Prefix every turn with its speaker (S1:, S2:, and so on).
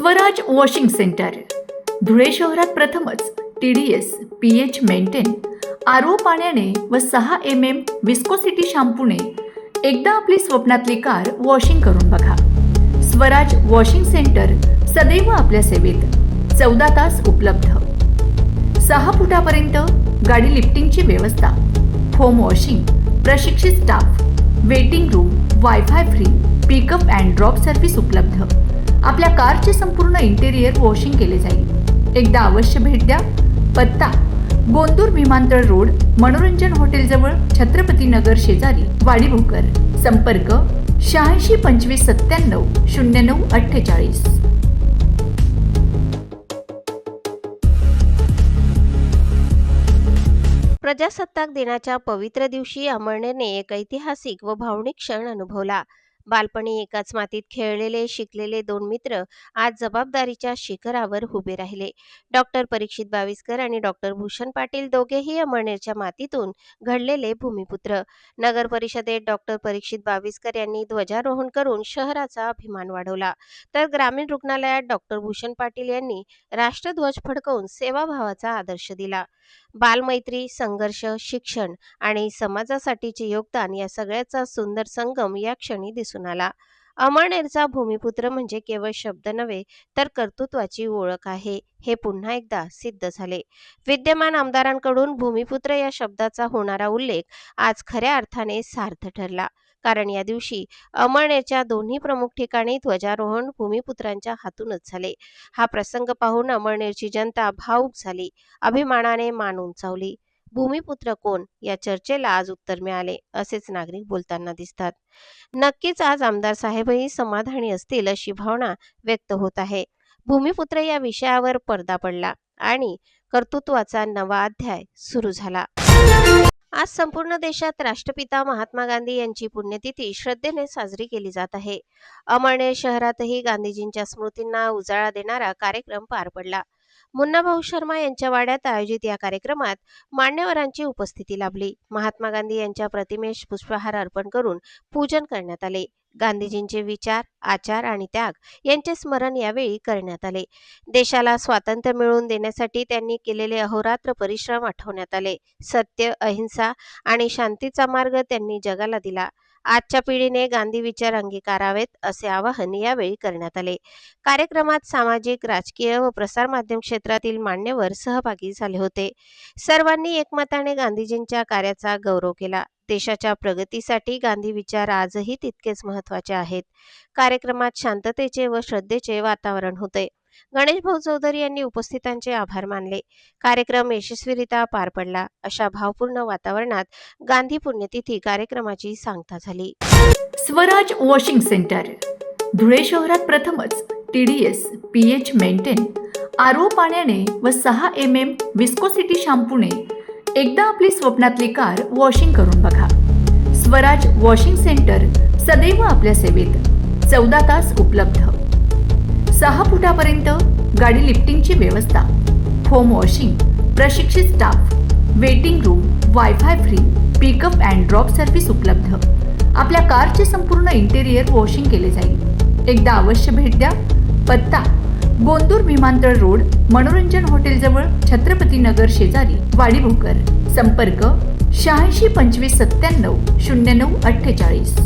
S1: Swaraj washing centre. Dhule शहरात प्रथमच T D S P H maintain R O पाण्याने व सहा एम एम विस्कोसिटी शॅम्पूने एकदा आपली स्वप्नातली कार वॉशिंग करून बघा. स्वराज वॉशिंग सेंटर सदैव आपल्या सेवेत चौदा तास उपलब्ध. सहा फुटापर्यंत गाडी लिफ्टिंगची व्यवस्था. होम वॉशिंग प्रशिक्षित staff waiting room wifi free pickup and drop service उपलब्ध. आपल्या कारचे संपूर्ण इंटेरियर वॉशिंग केले जाईल. एकदा अवश्य भेट द्या. पत्ता गोंदूर विमानतळ रोड मनोरंजन हॉटेलजवळ छत्रपती नगर शेजारी वाडी भोकर संपर्क शहाऐंशी पंचवीस सत्त्याण्णव शून्य नऊ अठ्ठेचाळीस.
S2: प्रजासत्ताक दिनाच्या पवित्र दिवशी अमळनेने एक ऐतिहासिक व भावनिक क्षण अनुभवला. बालपणी एकाच मातीत खेळलेले शिकलेले दोन मित्र आज जबाबदारीच्या शिखरावर उभे राहिले. डॉक्टर परीक्षित बाविस्कर आणि डॉक्टर भूषण पाटील दोघेही अमळनेरच्या मातीतून घडलेले भूमिपुत्र. नगर परिषदेत डॉक्टर परीक्षित बाविस्कर यांनी ध्वजारोहण करून शहराचा अभिमान वाढवला. तर ग्रामीण रुग्णालयात डॉक्टर भूषण पाटील यांनी राष्ट्रध्वज फडकवून सेवाभावाचा आदर्श दिला. बालमैत्री संघर्ष शिक्षण आणि समाजासाठीचे योगदान या सगळ्याचा सुंदर संगम या क्षणी दिसून आला. अमळनेरचा भूमिपुत्र म्हणजे केवळ शब्द नव्हे तर कर्तृत्वाची ओळख आहे हे पुन्हा एकदा सिद्ध झाले. विद्यमान आमदारांकडून भूमिपुत्र या शब्दाचा होणारा उल्लेख आज खऱ्या अर्थाने सार्थ ठरला. कारण या दिवशी अमळनेरच्या दोन्ही प्रमुख ठिकाणी ध्वजारोहण भूमिपुत्रांच्या हातूनच झाले. हा प्रसंग पाहून अमळनेरची जनता भावूक झाली. अभिमानाने मान उंचावली. भूमिपुत्र कोण? या चर्चेला आज उत्तर मिळाले असेच नागरिक बोलताना दिसतात. नक्कीच आज आमदार साहेबही समाधानी असतील अशी भावना व्यक्त होत आहे. भूमिपुत्र या विषयावर पडदा पडला आणि कर्तृत्वाचा नवा अध्याय सुरू झाला. आज संपूर्ण देशात राष्ट्रपिता महात्मा गांधी यांची पुण्यतिथी श्रद्धेने साजरी केली जात आहे. अमळनेर शहरातही गांधीजींच्या स्मृतींना उजाळा देणारा कार्यक्रम पार पडला. मुन्नाभाऊ शर्मा यांच्या वाड्यात आयोजित या कार्यक्रमात मान्यवरांची उपस्थिती लाभली. महात्मा गांधी यांच्या प्रतिमेस पुष्पहार अर्पण करून पूजन करण्यात आले. गांधीजींचे विचार आचार आणि त्याग यांचे स्मरण यावेळी करण्यात आले. देशाला स्वातंत्र्य मिळवून देण्यासाठी त्यांनी केलेले अहोरात्र परिश्रम आठवण्यात आले. सत्य अहिंसा आणि शांतीचा मार्ग त्यांनी जगाला दिला. आजच्या पिढीने गांधी विचार अंगीकारावेत असे आवाहन यावेळी करण्यात आले. कार्यक्रमात सामाजिक राजकीय व प्रसारमाध्यम क्षेत्रातील मान्यवर सहभागी झाले होते. सर्वांनी एकमताने गांधीजींच्या कार्याचा गौरव केला. देशाच्या प्रगतीसाठी गांधी विचार आजही तितकेच महत्त्वाचे आहेत. कार्यक्रमात शांततेचे व श्रद्धेचे वातावरण होते. गणेश भाऊ चौधरी यांनी उपस्थितांचे आभार मानले. कार्यक्रम यशस्वीरित्या पार पडला. अशा भावपूर्ण वातावरणात गांधी पुण्यतिथी कार्यक्रमाची सांगता झाली.
S1: Swaraj washing centre. धुळे शहरात प्रथमच T D S P H maintain. RO पाण्याने व सहा एम एम विस्कोसिटी शॅम्पूने एकदा आपली स्वप्नातली कार वॉशिंग करून बघा. स्वराज वॉशिंग सेंटर सदैव आपल्या सेवेत चौदा तास उपलब्ध. सहा फुटापर्यंत गाडी लिफ्टिंगची व्यवस्था होम वॉशिंग प्रशिक्षित staff waiting room wifi free pickup and drop service उपलब्ध. आपल्या कारचे संपूर्ण इंटेरियर वॉशिंग केले जाईल. एकदा अवश्य भेट द्या. पत्ता गोंदूर विमानतळ रोड मनोरंजन हॉटेलजवळ छत्रपती नगर शेजारी वाडी भोकर संपर्क शहाऐंशी पंचवीस सत्त्याण्णव शून्य नऊ अठ्ठेचाळीस.